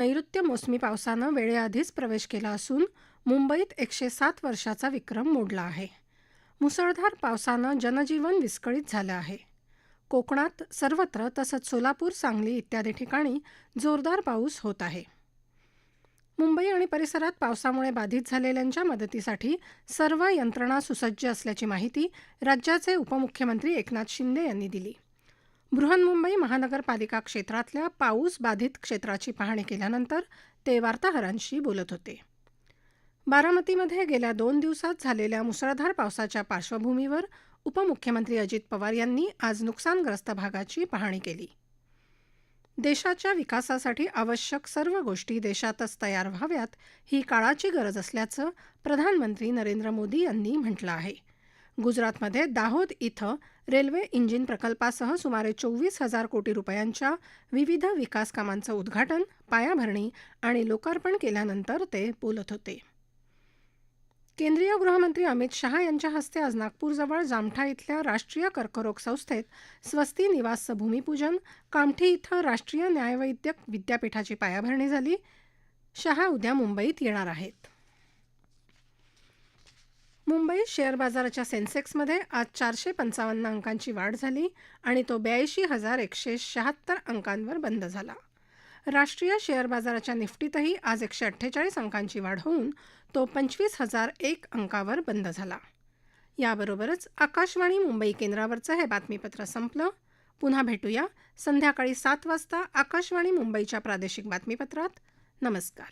नैऋत्य मोसमी पावसानं वेळेआधीच प्रवेश केला असून मुंबईत एकशे सात वर्षाचा विक्रम मोडला आहे. मुसळधार पावसानं जनजीवन विस्कळीत झालं आहे. कोकणात सर्वत्र तसंच सोलापूर सांगली इत्यादी ठिकाणी जोरदार पाऊस होत आहे. मुंबई आणि परिसरात पावसामुळे बाधित झालेल्यांच्या मदतीसाठी सर्व यंत्रणा सुसज्ज असल्याची माहिती राज्याचे उपमुख्यमंत्री एकनाथ शिंदे यांनी दिली. बृहन्मुंबई महानगरपालिका क्षेत्रातल्या पाऊस बाधित क्षेत्राची पाहणी केल्यानंतर ते वार्ताहरांशी बोलत होते. बारामतीमध्ये गेल्या दोन दिवसात झालेल्या मुसळधार पावसाच्या पार्श्वभूमीवर उपमुख्यमंत्री अजित पवार यांनी आज नुकसानग्रस्त भागाची पाहणी केली. देशाच्या विकासासाठी आवश्यक सर्व गोष्टी देशातच तयार व्हाव्यात ही काळाची गरज असल्याचं प्रधानमंत्री नरेंद्र मोदी यांनी म्हटलं आहे. गुजरातमध्ये दाहोद इथं रेल्वे इंजिन प्रकल्पासह सुमारे चोवीस हजार कोटी रुपयांच्या विविध विकास कामांचं उद्घाटन पायाभरणी आणि लोकार्पण केल्यानंतर ते बोलत होते. केंद्रीय गृहमंत्री अमित शहा यांच्या हस्ते आज नागपूरजवळ जामठा इथल्या राष्ट्रीय कर्करोग संस्थेत स्वस्ती निवासचं भूमिपूजन कामठी इथं राष्ट्रीय न्यायवैद्यक विद्यापीठाची पायाभरणी झाली. शहा उद्या मुंबईत येणार आहेत. मुंबई शेअर बाजाराच्या सेन्सेक्समध्ये आज चारशे पंचावन्न अंकांची वाढ झाली आणि तो ब्याऐंशी हजार एकशे शहात्तर अंकांवर बंद झाला. राष्ट्रीय शेअर बाजाराच्या निफ्टीतही आज एकशे अठ्ठेचाळीस अंकांची वाढ होऊन तो पंचवीस हजार एक अंकावर बंद झाला. याबरोबरच आकाशवाणी मुंबई केंद्रावरचं हे बातमीपत्र संपलं. पुन्हा भेटूया संध्याकाळी सात वाजता आकाशवाणी मुंबईच्या प्रादेशिक बातमीपत्रात. नमस्कार.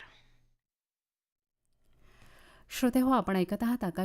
श्रोते हो आपण ऐकत आहात आकाश